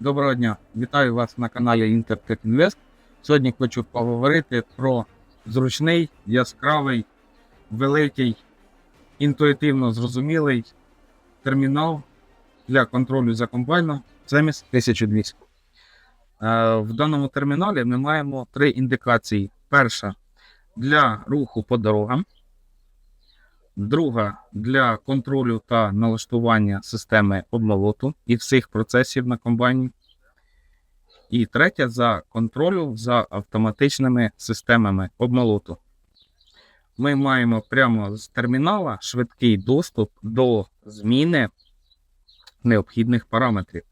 Доброго дня! Вітаю вас на каналі Intertech Invest. Сьогодні хочу поговорити про зручний, яскравий, великий, інтуїтивно зрозумілий термінал для контролю за комбайном CEMIS 1200. Е, В даному терміналі ми маємо три індикації. Перша для руху по дорогам. Друга для контролю та налаштування системи обмолоту і всіх процесів на комбайні. І третя за контролю за автоматичними системами обмолоту. Ми маємо прямо з термінала швидкий доступ до зміни необхідних параметрів.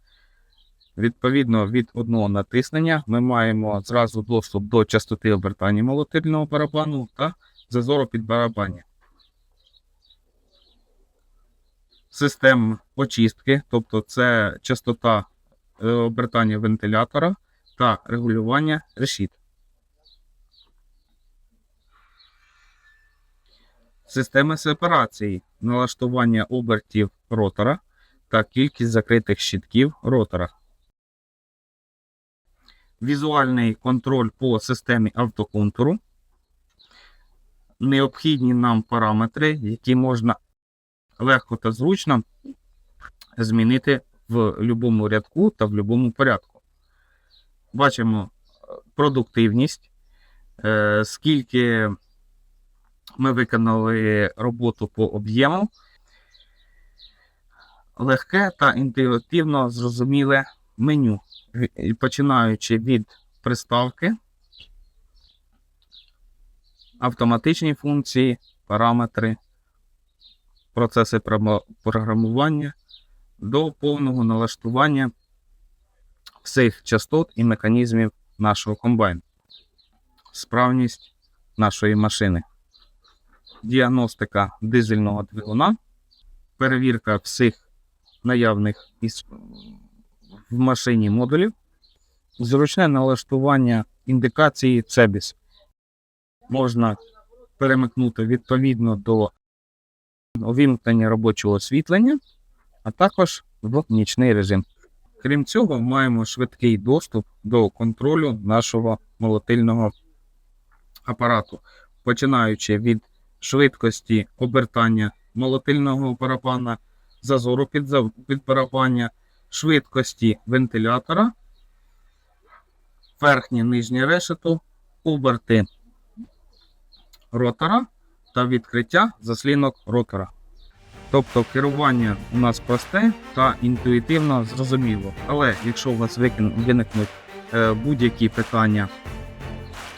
Відповідно від одного натиснення ми маємо зразу доступ до частоти обертання молотильного барабану та зазору під барабання. Систем очистки, тобто це частота е, обертання вентилятора та регулювання решіт. Системи сепарації, налаштування обертів ротора та кількість закритих щитків ротора. Візуальний контроль по системі автоконтуру. Необхідні нам параметри, які можна легко та зручно змінити в будь-якому рядку та в будь-якому порядку. Бачимо е, продуктивність, е, скільки ми виконали роботу по об'єму. Легке та інтуїтивно зрозуміле меню, починаючи від приставки, автоматичні функції, параметри, процеси програмування до повного налаштування всіх частот і механізмів нашого комбайну. Справність нашої машини. Діагностика дизельного двигуна, перевірка всіх наявних в машині модулів, зручне налаштування індикації CEBIS. Можна перемикнути відповідно до увімкнення робочого освітлення, а також в нічний режим. Крім цього, маємо швидкий доступ до контролю нашого молотильного апарату, починаючи від швидкості обертання молотильного барабана, зазору під, під барабання, швидкості вентилятора, верхнє нижнє решето, оберти ротора та відкриття заслінок ротора. Тобто керування у нас просте та інтуїтивно зрозуміло. Але якщо у вас виникнуть е, будь-які питання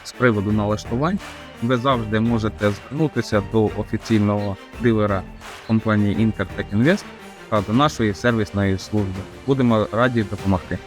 з приводу налаштувань, ви завжди можете звернутися до офіційного дилера компанії Intertech Invest та до нашої сервісної служби. Будемо раді допомогти.